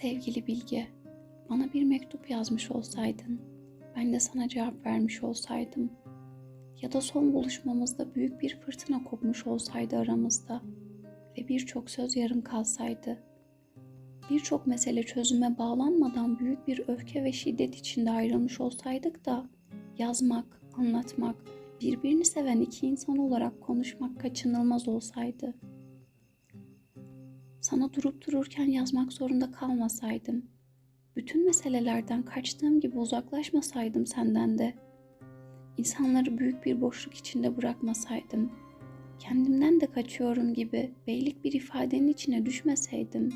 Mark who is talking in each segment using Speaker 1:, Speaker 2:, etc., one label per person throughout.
Speaker 1: Sevgili Bilge, bana bir mektup yazmış olsaydın, ben de sana cevap vermiş olsaydım ya da son buluşmamızda büyük bir fırtına kopmuş olsaydı aramızda ve birçok söz yarım kalsaydı, birçok mesele çözüme bağlanmadan büyük bir öfke ve şiddet içinde ayrılmış olsaydık da yazmak, anlatmak, birbirini seven iki insan olarak konuşmak kaçınılmaz olsaydı. Sana durup dururken yazmak zorunda kalmasaydım, bütün meselelerden kaçtığım gibi uzaklaşmasaydım senden de, insanları büyük bir boşluk içinde bırakmasaydım, kendimden de kaçıyorum gibi beylik bir ifadenin içine düşmeseydim,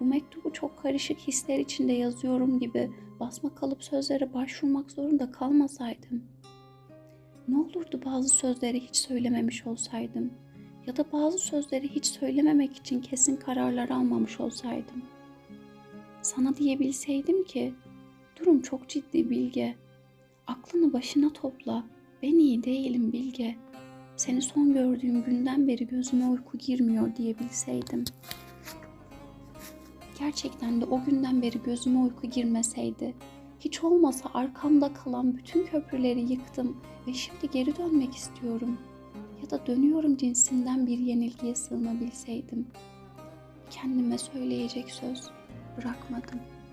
Speaker 1: bu mektubu çok karışık hisler içinde yazıyorum gibi basma kalıp sözlere başvurmak zorunda kalmasaydım, ne olurdu bazı sözleri hiç söylememiş olsaydım ya da bazı sözleri hiç söylememek için kesin kararlar almamış olsaydım. Sana diyebilseydim ki, durum çok ciddi Bilge. Aklını başına topla. Ben iyi değilim Bilge. Seni son gördüğüm günden beri gözüme uyku girmiyor diyebilseydim. Gerçekten de o günden beri gözüme uyku girmeseydi, hiç olmasa arkamda kalan bütün köprüleri yıktım ve şimdi geri dönmek istiyorum. Ya da dönüyorum cinsinden bir yenilgiye sığınabilseydim. Kendime söyleyecek söz bırakmadım.''